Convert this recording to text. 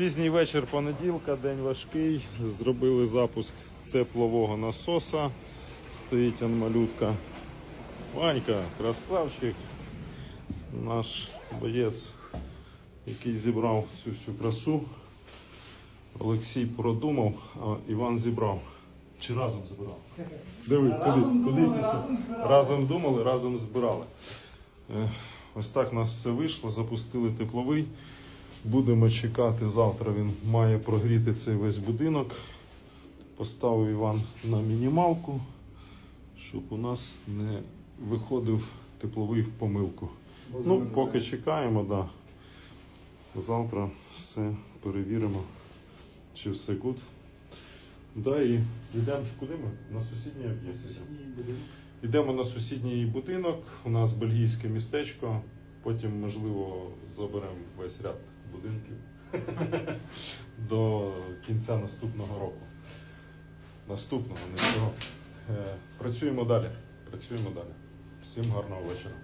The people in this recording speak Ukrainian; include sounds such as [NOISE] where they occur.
Пізній вечір понеділка, день важкий. Зробили запуск теплового насоса. Стоїть он малютка. Ванька, красавчик. Наш боєць, який зібрав цю всю красу. Олексій продумав, а Іван зібрав. Чи разом збирав? Диви, куди, куди пішов? Разом думали, разом збирали. Е, Ось так у нас все вийшло, запустили тепловий. Будемо чекати завтра. Він має прогріти цей весь будинок. Поставив Іван на мінімалку, щоб у нас не виходив тепловий в помилку. Ну, поки чекаємо, да. Завтра все перевіримо, чи все гуд. Да, і йдемо ж куди ми? На сусідній об'єкт. йдемо. Йдемо на сусідній будинок, у нас бельгійське містечко, потім, можливо, заберемо весь ряд будинків [LAUGHS] до кінця наступного року. Наступного, не цього. Е, Працюємо далі. Працюємо далі. Всім гарного вечора.